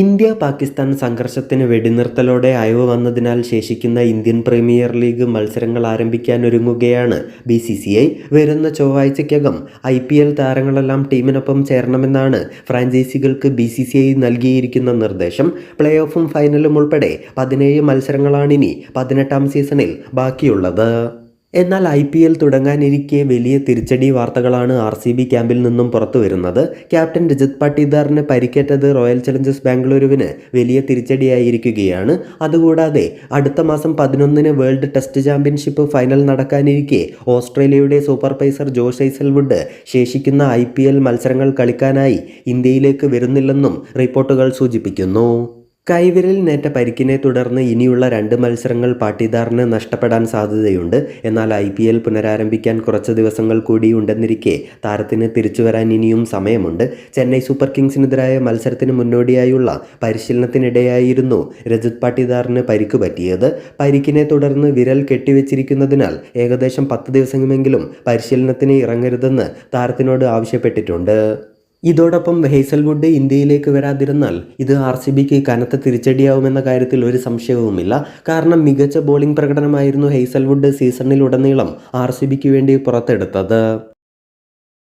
India Pakistan സംഘർഷത്തിന് വെടിനിർത്തലോടെ അയവ് വന്നതിനാൽ ശേഷിക്കുന്ന ഇന്ത്യൻ പ്രീമിയർ ലീഗ് മത്സരങ്ങൾ ആരംഭിക്കാനൊരുങ്ങുകയാണ് ബി സി സി ഐ വരുന്ന ചൊവ്വാഴ്ചയ്ക്കകം ഐ പി എൽ താരങ്ങളെല്ലാം ടീമിനൊപ്പം ചേരണമെന്നാണ് ഫ്രാഞ്ചൈസികൾക്ക് ബി സി സി ഐ നൽകിയിരിക്കുന്ന നിർദ്ദേശം. പ്ലേ ഓഫും ഫൈനലും ഉൾപ്പെടെ പതിനേഴ് മത്സരങ്ങളാണിനി പതിനെട്ടാം സീസണിൽ ബാക്കിയുള്ളത്. എന്നാൽ ഐ പി എൽ തുടങ്ങാനിരിക്കെ വലിയ തിരിച്ചടി വാർത്തകളാണ് ആർ സി ബി ക്യാമ്പിൽ നിന്നും പുറത്തു വരുന്നത്. ക്യാപ്റ്റൻ രജിത് പാട്ടീദാറിന് പരിക്കേറ്റത് റോയൽ ചലഞ്ചേഴ്സ് ബാംഗ്ലൂരുവിന് വലിയ തിരിച്ചടിയായിരിക്കുകയാണ്. അതുകൂടാതെ അടുത്ത മാസം പതിനൊന്നിന് വേൾഡ് ടെസ്റ്റ് ചാമ്പ്യൻഷിപ്പ് ഫൈനൽ നടക്കാനിരിക്കെ ഓസ്ട്രേലിയയുടെ സൂപ്പർവൈസർ ജോഷ് ഐസൽവുഡ് ശേഷിക്കുന്ന ഐ പി എൽ മത്സരങ്ങൾ കളിക്കാനായി ഇന്ത്യയിലേക്ക് വരുന്നില്ലെന്നും റിപ്പോർട്ടുകൾ സൂചിപ്പിക്കുന്നു. കൈവിരൽ നേറ്റ പരിക്കിനെ തുടർന്ന് ഇനിയുള്ള രണ്ട് മത്സരങ്ങൾ പാട്ടിദാറിന് നഷ്ടപ്പെടാൻ സാധ്യതയുണ്ട്. എന്നാൽ ഐ പി എൽ പുനരാരംഭിക്കാൻ കുറച്ച് ദിവസങ്ങൾ കൂടി ഉണ്ടെന്നിരിക്കെ താരത്തിന് തിരിച്ചു വരാൻ ഇനിയും സമയമുണ്ട്. ചെന്നൈ സൂപ്പർ കിങ്സിനെതിരായ മത്സരത്തിന് മുന്നോടിയായുള്ള പരിശീലനത്തിനിടെയായിരുന്നു രജത് പാട്ടിദാറിന് പരിക്ക് പറ്റിയത്. പരിക്കിനെ തുടർന്ന് വിരൽ കെട്ടിവെച്ചിരിക്കുന്നതിനാൽ ഏകദേശം പത്ത് ദിവസമെങ്കിലും പരിശീലനത്തിന് ഇറങ്ങരുതെന്ന് താരത്തിനോട് ആവശ്യപ്പെട്ടിട്ടുണ്ട്. ഇതോടൊപ്പം ഹേസൽവുഡ് ഇന്ത്യയിലേക്ക് വരാതിരുന്നാൽ ഇത് ആർ സി ബിക്ക് കനത്ത തിരിച്ചടിയാവുമെന്ന കാര്യത്തിൽ ഒരു സംശയവുമില്ല. കാരണം മികച്ച ബോളിംഗ് പ്രകടനമായിരുന്നു ഹേസൽവുഡ് സീസണിലുടനീളം ആർ സി ബിക്ക് വേണ്ടി പുറത്തെടുത്തത്.